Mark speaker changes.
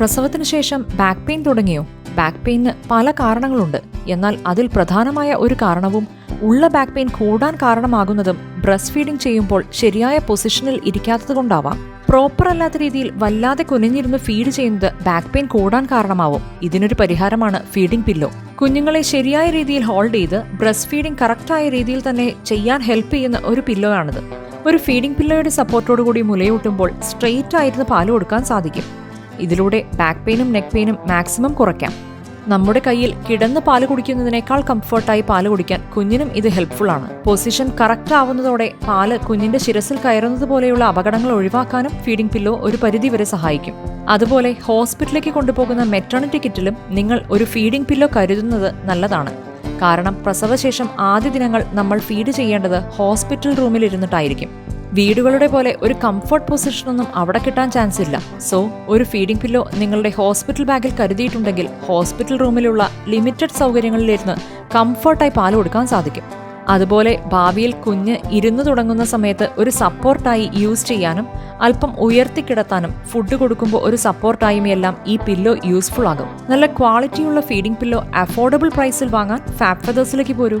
Speaker 1: പ്രസവത്തിന് ശേഷം back pain തുടങ്ങിയോ? ബാക്ക് പെയിന് പല കാരണങ്ങളുണ്ട്. എന്നാൽ അതിൽ പ്രധാനമായ ഒരു കാരണവും ഉള്ള ബാക്ക് പെയിൻ കൂടാൻ കാരണമാകുന്നതും ബ്രസ്റ്റ് ഫീഡിംഗ് ചെയ്യുമ്പോൾ ശരിയായ പൊസിഷനിൽ ഇരിക്കാത്തതുകൊണ്ടാവാം പ്രോപ്പർ അല്ലാത്ത രീതിയിൽ വല്ലാതെ കുനിഞ്ഞിരുന്ന് ഫീഡ് ചെയ്യുന്നത് ബാക്ക് പെയിൻ കൂടാൻ കാരണമാവും. ഇതിനൊരു പരിഹാരമാണ് ഫീഡിംഗ് പില്ലോ കുഞ്ഞുങ്ങളെ ശരിയായ രീതിയിൽ ഹോൾഡ് ചെയ്ത് ബ്രസ്റ്റ് ഫീഡിംഗ് കറക്റ്റായ രീതിയിൽ തന്നെ ചെയ്യാൻ ഹെൽപ്പ് ചെയ്യുന്ന ഒരു പില്ലോ ആണിത്. ഒരു ഫീഡിംഗ് പില്ലോയുടെ സപ്പോർട്ടോടുകൂടി മുലയൂട്ടുമ്പോൾ സ്ട്രെയിറ്റ് ആയിരുന്നു പാൽ കൊടുക്കാൻ സാധിക്കും. ഇതിലൂടെ ബാക്ക് പെയിനും നെക്ക് പെയിനും മാക്സിമം കുറയ്ക്കാം. നമ്മുടെ കയ്യിൽ കിടന്ന് പാൽ കുടിക്കുന്നതിനേക്കാൾ കംഫർട്ടായി പാൽ കുടിക്കാൻ കുഞ്ഞിനും ഇത് ഹെൽപ്ഫുൾ ആണ്. പൊസിഷൻ കറക്റ്റ് ആവുന്നതോടെ പാൽ കുഞ്ഞിന്റെ ശിരസിൽ കയറുന്നത് പോലെയുള്ള അപകടങ്ങൾ ഒഴിവാക്കാനും ഫീഡിംഗ് പില്ലോ ഒരു പരിധിവരെ സഹായിക്കും. അതുപോലെ ഹോസ്പിറ്റലിലേക്ക് കൊണ്ടുപോകുന്ന മെറ്റേണിറ്റി കിറ്റിലും നിങ്ങൾ ഒരു ഫീഡിംഗ് പില്ലോ കരുതുന്നത് നല്ലതാണ്. കാരണം പ്രസവശേഷം ആദ്യ ദിനങ്ങൾ നമ്മൾ ഫീഡ് ചെയ്യേണ്ടത് ഹോസ്പിറ്റൽ റൂമിൽ ഇരുന്നിട്ടായിരിക്കും. വീടുകളുടെ പോലെ ഒരു കംഫർട്ട് പൊസിഷനൊന്നും അവിടെ കിട്ടാൻ ചാൻസ് ഇല്ല. സോ ഒരു ഫീഡിംഗ് പില്ലോ നിങ്ങളുടെ ഹോസ്പിറ്റൽ ബാഗിൽ കരുതിയിട്ടുണ്ടെങ്കിൽ ഹോസ്പിറ്റൽ റൂമിലുള്ള ലിമിറ്റഡ് സൗകര്യങ്ങളിലിരുന്ന് കംഫർട്ടായി പാൽ കൊടുക്കാൻ സാധിക്കും. അതുപോലെ ഭാവിയിൽ കുഞ്ഞ് ഇരുന്നു തുടങ്ങുന്ന സമയത്ത് ഒരു സപ്പോർട്ടായി യൂസ് ചെയ്യാനും അല്പം ഉയർത്തി കിടത്താനും ഫുഡ് കൊടുക്കുമ്പോൾ ഒരു സപ്പോർട്ടായും എല്ലാം ഈ പില്ലോ യൂസ്ഫുൾ ആകും. നല്ല ക്വാളിറ്റിയുള്ള ഫീഡിംഗ് പില്ലോ അഫോർഡബിൾ പ്രൈസിൽ വാങ്ങാൻ ഫാബ് ഫെതേഴ്സിലേക്ക് പോരൂ.